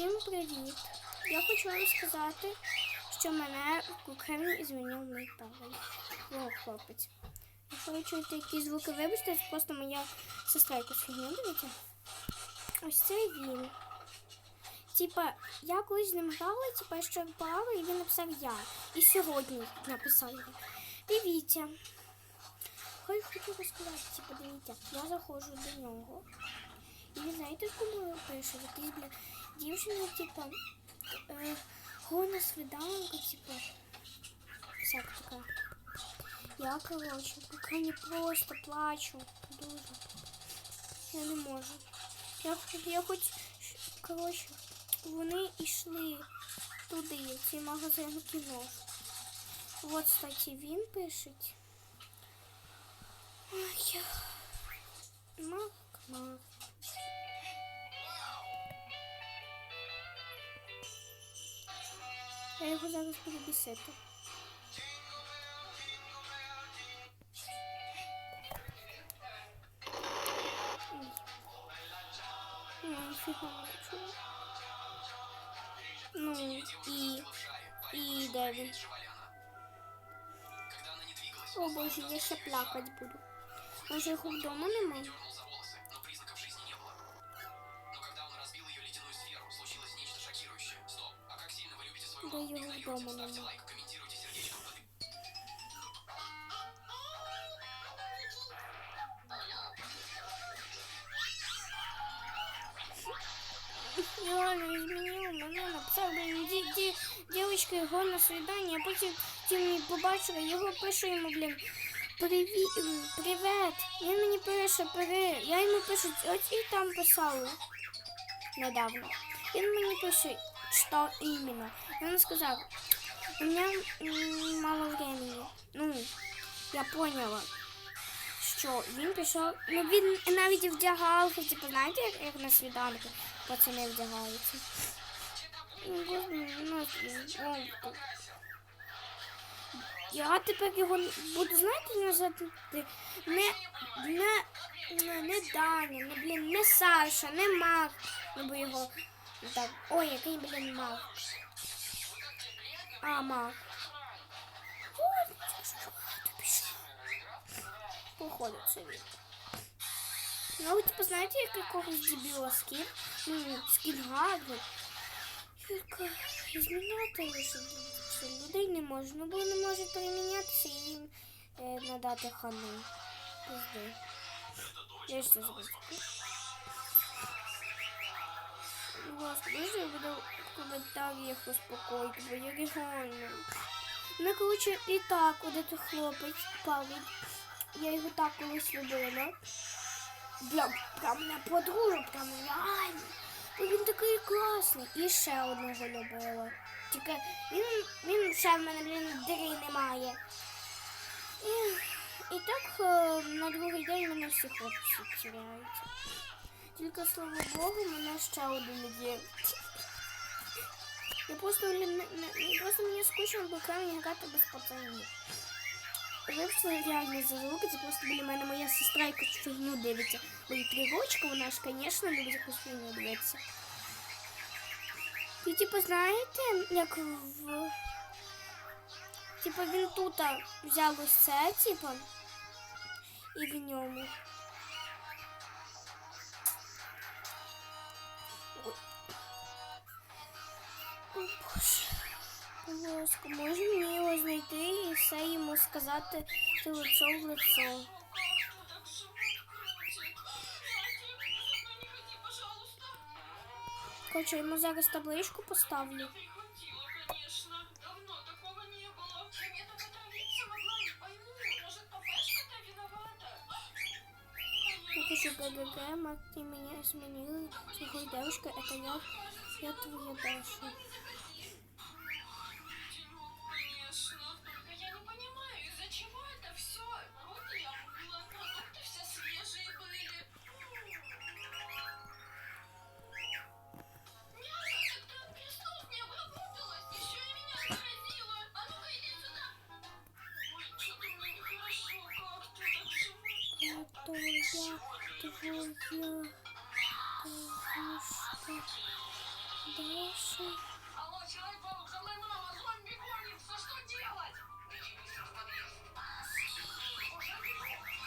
Всім привіт! Я хочу вам сказати, що мене в Кремлі змінив мій парень. О, хлопець. Якщо ви чуєте якісь звуки, вибачте, це просто моя сестра якусь фігню дивіться. Ось це він. Типа, я колись з ним грала, типа, що грала, і він написав я. І сьогодні написав я. Дивіться. Хай хочу розказати, типа, дивіться, я заходжу до нього. І ви знаєте, кому пише? Якісь, бля, дівчина, типа, е, гона свиданка, типа, всяка така. Я, короче, поки не просто плачу. Дуже. Я не можу. Я, я хоч, короче, вони йшли туди, цей магазин кіно. От, кстати, він пише. Ой, я... Мак, мак. Я його зараз буду бісити. Ну, она не двигалась, О боже, я ще плакати буду. Може його вдома нема? Его дома комментируйте Реально изменила мене, написав, ді, дівчинка його на свидання, а потім ті мені побачила, його пишу йому, блін, привіт, привет. Він мені пише, привіт. Я йому пишу, от і там писала недавно. Він мені пише, що іменно. Він сказав, у мене мало времени. Ну, я поняла. Що він пішов, ну він навіть вдягався, типу, знаєте, як, на свіданку пацани вдягаються. Ну, ну, ну, Я тепер його буду, знаєте, називати не, не, не, не Даня, не, блін, не Саша, не. Ну, бо його так, ой, який, блін, Мак. А, що пішов? Походу, це він. Ну, ви, типу, знаєте, як якогось дебіла скін? Ну, скін гаду. Яка зміняти, що, що людей не може. Ну, бо не може перемінятися і їм е, надати хану. Пизди. Я ще забуду. Господи, може я буду в коментарях успокоїти, бо я реально. Ну, коротше, і так, один хлопець палить. Я його так колись любила. Прям, прям на подругу, прям реально. Бо Він такий класний. І ще одного любила. Тільки він, він ще в мене, блін, дири немає. І, і так е, на другий день мене всі хлопці теряються. Тільки, слава Богу, мене ще один є. Я просто, блін, не, не, просто мені скучно, бо камінь грати без пацанів. Вивчила реально за звуки, просто біля мене моя сестра якусь фігню дивиться. Бо їй три рочки, вона ж, звісно, любить якусь фігню дивитися. І типу, знаєте, як в. Типу він тут взяв ось це, типу, і в ньому. ласка, може мені його знайти і все йому сказати це лицо в лицо. Короче, йому зараз табличку поставлю. Приходила, конечно. Давно такого не было. Я только травиться могла, не пойму. Может, папашка-то виновата? Я пишу ГГГ, мать, ты меня изменила. Сухой девушка, это я, я твоя Даша. что дальше... Алло, человек-паук, за мной мама, зомби что делать? Уже бегу.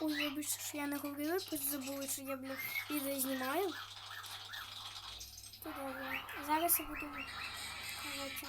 Ой, вибачте, що я не говорила, просто забула, що я блін, відео знімаю. То добре. Зараз я буду короче.